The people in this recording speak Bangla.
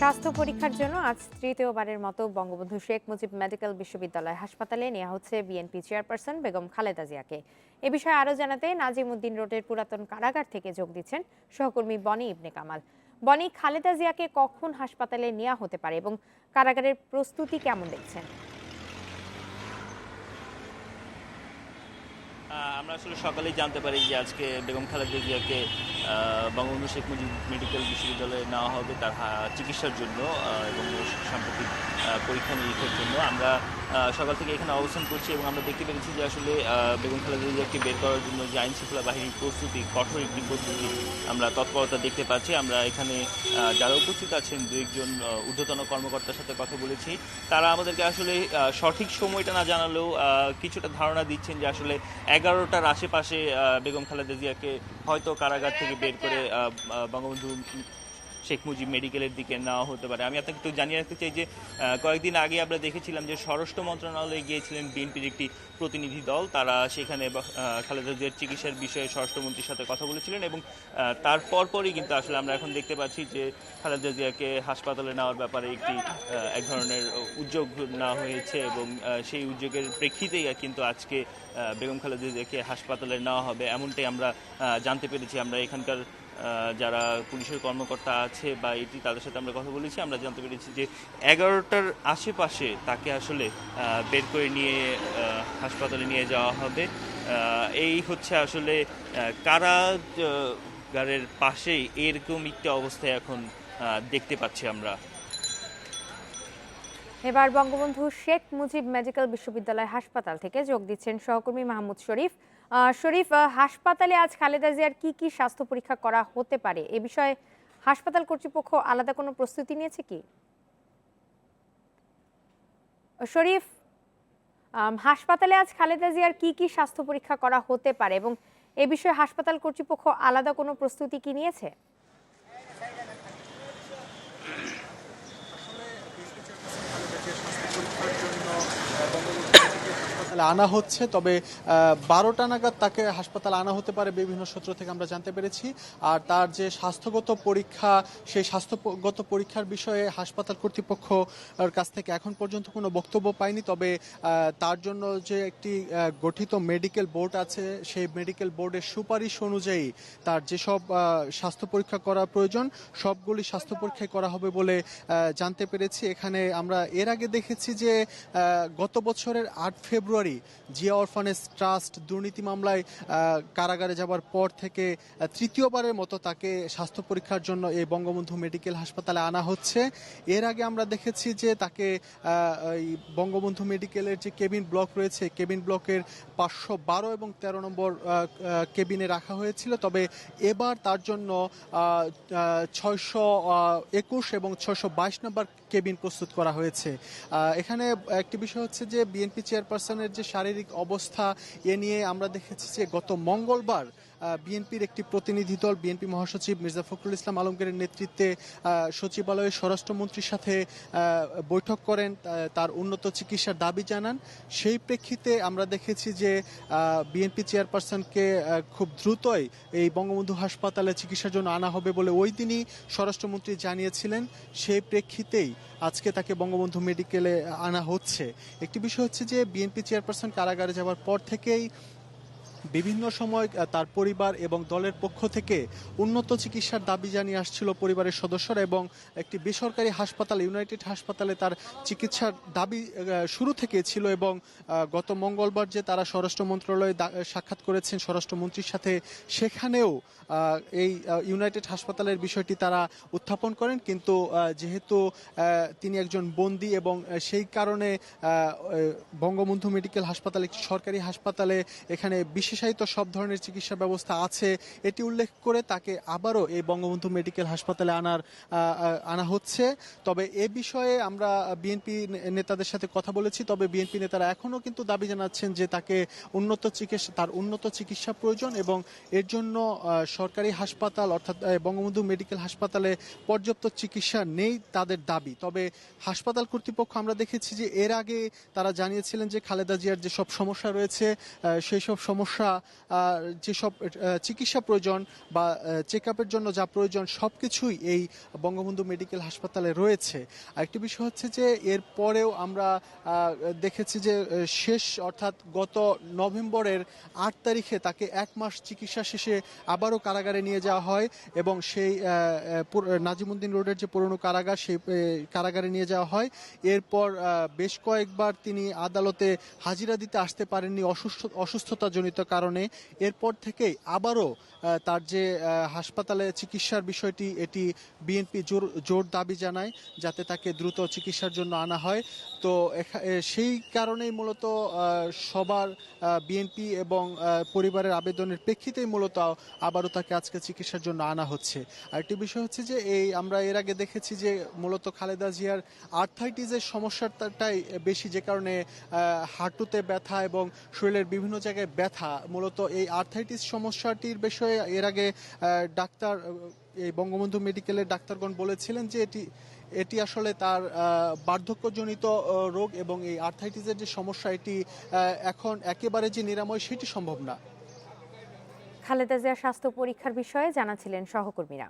স্বাস্থ্য পরীক্ষার জন্য আজ তৃতীয়বারের মতো বঙ্গবন্ধু শেখ মুজিব মেডিকেল বিশ্ববিদ্যালয় হাসপাতালে নেওয়া হচ্ছে বিএনপি চেয়ারপারসন বেগম খালেদা জিয়াকে। এ বিষয়ে আরও জানাতে নাজিমুদ্দিন রোডের পুরাতন কারাগার থেকে যোগ দিচ্ছেন সহকর্মী বনি ইবনে কামাল। বনি, খালেদা জিয়াকে কখন হাসপাতালে নেওয়া হতে পারে এবং কারাগারের প্রস্তুতি কেমন দেখছেন? আমরা আসলে সকালেই জানতে পারি যে আজকে বেগম খালেদা জিয়াকে বঙ্গবন্ধু শেখ মুজিব মেডিকেল বিশ্ববিদ্যালয়ে নেওয়া হবে তার চিকিৎসার জন্য এবং সাম্প্রতিক পরীক্ষা নিরীক্ষার জন্য। আমরা সকাল থেকে এখানে অবস্থান করছি এবং আমরা দেখতে পেরেছি যে আসলে বেগম খালেদা জিয়াকে বের করার জন্য যে আইন শৃঙ্খলা বাহিনীর প্রস্তুতি, কঠোর একটি প্রস্তুতি আমরা তৎপরতা দেখতে পাচ্ছি। আমরা এখানে যারা উপস্থিত আছেন, দু একজন ঊর্ধ্বতন কর্মকর্তার সাথে কথা বলেছি। তারা আমাদেরকে আসলে সঠিক সময়টা না জানালেও কিছুটা ধারণা দিচ্ছেন যে আসলে এগারোটার আশেপাশে বেগম খালেদা জিয়াকে হয়তো কারাগার থেকে বের করে বঙ্গবন্ধু শেখ মুজিব মেডিকেলের দিকে নেওয়া হতে পারে। আমি আপনাকে একটু জানিয়ে রাখতে চাই যে কয়েকদিন আগে আমরা দেখেছিলাম যে স্বরাষ্ট্র মন্ত্রণালয়ে গিয়েছিলেন বিএনপির একটি প্রতিনিধি দল। তারা সেখানে খালেদা জিয়ার চিকিৎসার বিষয়ে স্বরাষ্ট্রমন্ত্রীর সাথে কথা বলেছিলেন এবং তার পরপরই কিন্তু আসলে আমরা এখন দেখতে পাচ্ছি যে খালেদা জিয়াকে হাসপাতালে নেওয়ার ব্যাপারে একটি এক ধরনের উদ্যোগ নেওয়া হয়েছে এবং সেই উদ্যোগের প্রেক্ষিতেই কিন্তু আজকে বেগম খালেদা জিয়াকে হাসপাতালে নেওয়া হবে। এমনটাই আমরা জানতে পেরেছি। আমরা এখানকার যারা পুলিশের কর্মকর্তা আছে বা এটি তাদের সাথে আমরা কথা বলেছি, আমরা জানতে পেরেছি যে এগারোটার আশেপাশে তাকে আসলে বের করে নিয়ে হাসপাতালে নিয়ে যাওয়া হবে। এই হচ্ছে আসলে কারাগারের পাশেই এরকম একটি অবস্থায় এখন দেখতে পাচ্ছি আমরা। এবার বঙ্গবন্ধু শেখ মুজিব মেডিকেল বিশ্ববিদ্যালয় হাসপাতাল থেকে যোগ দিচ্ছেন সহকর্মী মাহমুদ শরীফ। শরীফ হাসপাতালে আজ খালেদা জিয়ার কি কি স্বাস্থ্য পরীক্ষা করা হতে পারে? এ বিষয়ে হাসপাতাল কর্তৃপক্ষ আলাদা কোনো প্রস্তুতি নিয়েছে কি? শরীফ হাসপাতালে আজ খালেদা জিয়ার কি কি স্বাস্থ্য পরীক্ষা করা হতে পারে? এবং এ বিষয়ে হাসপাতাল কর্তৃপক্ষ আলাদা কোনো প্রস্তুতি কি নিয়েছে? হাসপাতালে আনা হচ্ছে, তবে বারোটা নাগাদ তাকে হাসপাতালে আনা হতে পারে বিভিন্ন সূত্র থেকে আমরা জানতে পেরেছি। আর তার যে স্বাস্থ্যগত পরীক্ষা, সেই স্বাস্থ্যগত পরীক্ষার বিষয়ে হাসপাতাল কর্তৃপক্ষ কাছ থেকে এখন পর্যন্ত কোনো বক্তব্য পাইনি, তবে তার জন্য যে একটি গঠিত মেডিকেল বোর্ড আছে, সেই মেডিকেল বোর্ডের সুপারিশ অনুযায়ী তার যেসব স্বাস্থ্য পরীক্ষা করা প্রয়োজন, সবগুলি স্বাস্থ্য পরীক্ষায় করা হবে বলে জানতে পেরেছি। এখানে আমরা এর আগে দেখেছি যে গত বছরের আট ফেব্রুয়ারি জিয়া অরফানেজ ট্রাস্ট দুর্নীতি মামলায় কারাগারে যাবার পর থেকে তৃতীয়বারের মতো তাকে স্বাস্থ্য পরীক্ষার জন্য এই বঙ্গবন্ধু মেডিকেল হাসপাতালে আনা হচ্ছে। এর আগে আমরা দেখেছি যে তাকে বঙ্গবন্ধু মেডিকেলের যে কেবিন ব্লক রয়েছে, কেবিন ব্লকের পাঁচশো বারো এবং তেরো নম্বর কেবিনে রাখা হয়েছিল। তবে এবার তার জন্য ছয়শো একুশ এবং ছয়শো বাইশ নম্বর কেবিন প্রস্তুত করা হয়েছে। এখানে একটি বিষয় হচ্ছে যে বিএনপি চেয়ারপারসনের যে শারীরিক অবস্থা এ নিয়ে আমরা দেখেছি যে গত মঙ্গলবার বিএনপির একটি প্রতিনিধি দল, বিএনপি মহাসচিব মির্জা ফখরুল ইসলাম আলমগীরের নেতৃত্বে সচিবালয়ে স্বরাষ্ট্রমন্ত্রীর সাথে বৈঠক করেন তার উন্নত চিকিৎসার দাবি জানান। সেই প্রেক্ষিতে আমরা দেখেছি যে বিএনপি চেয়ারপারসনকে খুব দ্রুতই এই বঙ্গবন্ধু হাসপাতালে চিকিৎসার জন্য আনা হবে বলে ওই দিনই স্বরাষ্ট্রমন্ত্রী জানিয়েছিলেন। সেই প্রেক্ষিতেই আজকে তাকে বঙ্গবন্ধু মেডিকেলে আনা হচ্ছে। একটি বিষয় হচ্ছে যে, বিএনপি চেয়ারপারসন কারাগারে যাওয়ার পর থেকেই বিভিন্ন সময় তার পরিবার এবং দলের পক্ষ থেকে উন্নত চিকিৎসার দাবি জানিয়ে আসছিল পরিবারের সদস্যরা এবং একটি বেসরকারি হাসপাতাল, ইউনাইটেড হাসপাতালে তার চিকিৎসার দাবি শুরু থেকে ছিল এবং গত মঙ্গলবার যে তারা স্বরাষ্ট্র মন্ত্রণালয়ে সাক্ষাৎ করেছেন স্বরাষ্ট্রমন্ত্রীর সাথে, সেখানেও এই ইউনাইটেড হাসপাতালের বিষয়টি তারা উত্থাপন করেন। কিন্তু যেহেতু তিনি একজন বন্দী এবং সেই কারণে বঙ্গবন্ধু মেডিকেল হাসপাতাল, একটি সরকারি হাসপাতালে এখানে বিশেষায়িত সব ধরনের চিকিৎসা ব্যবস্থা আছে। এটি উল্লেখ করে তাকে আবারও এই বঙ্গবন্ধু মেডিকেল হাসপাতালে আনার আনা হচ্ছে। তবে এ বিষয়ে আমরা বিএনপি নেতাদের সাথে কথা বলেছি। তবে বিএনপি নেতারা এখনও কিন্তু দাবি জানাচ্ছেন যে তাকে উন্নত চিকিৎসা, তার উন্নত চিকিৎসা প্রয়োজন এবং এর জন্য সরকারি হাসপাতাল অর্থাৎ বঙ্গবন্ধু মেডিকেল হাসপাতালে পর্যাপ্ত চিকিৎসা নেই তাদের দাবি। তবে হাসপাতাল কর্তৃপক্ষ আমরা দেখেছি যে এর আগে তারা জানিয়েছিলেন যে খালেদা জিয়ার যে সব সমস্যা রয়েছে সেই সব সমস্যা সমস্যা যেসব চিকিৎসা প্রয়োজন বা চেক জন্য যা প্রয়োজন সব কিছুই এই বঙ্গবন্ধু মেডিকেল হাসপাতালে রয়েছে। আরেকটি বিষয় হচ্ছে যে, এর পরেও আমরা দেখেছি যে শেষ অর্থাৎ গত নভেম্বরের আট তারিখে তাকে এক মাস চিকিৎসা শেষে আবারও কারাগারে নিয়ে যাওয়া হয় এবং সেই নাজিমুদ্দিন রোডের যে পুরনো কারাগার সেই কারাগারে নিয়ে যাওয়া হয়। এরপর বেশ কয়েকবার তিনি আদালতে হাজিরা দিতে আসতে পারেননি অসুস্থ, অসুস্থতাজনিত কারণে এরপর থেকেই আবারও তার যে হাসপাতালে চিকিৎসার বিষয়টি, এটি বিএনপি জোর জোর দাবি জানায় যাতে তাকে দ্রুত চিকিৎসার জন্য আনা হয়। তো সেই কারণেই মূলত সবার বিএনপি এবং পরিবারের আবেদনের প্রেক্ষিতেই মূলত আবারও তাকে আজকে চিকিৎসার জন্য আনা হচ্ছে। আরেকটি বিষয় হচ্ছে যে, এই আমরা এর আগে দেখেছি যে, মূলত খালেদা জিয়ার আর্থাইটিসের সমস্যাটাই বেশি, যে কারণে হাঁটুতে ব্যথা এবং শরীরের বিভিন্ন জায়গায় ব্যথা মূলত এই আর্থাইটিস সমস্যাটির বিষয়ে এর আগে ডাক্তার এই বঙ্গবন্ধু মেডিকেলের ডাক্তারগণ বলেছিলেন যে এটি এটি আসলে তার বার্ধক্যজনিত রোগ এবং এই আর্থাইটিসের যে সমস্যা, এটি এখন একেবারে যে নিরাময়, সেটি সম্ভব না। খালেদা জিয়া স্বাস্থ্য পরীক্ষার বিষয়ে জানাছিলেন সহকর্মীরা।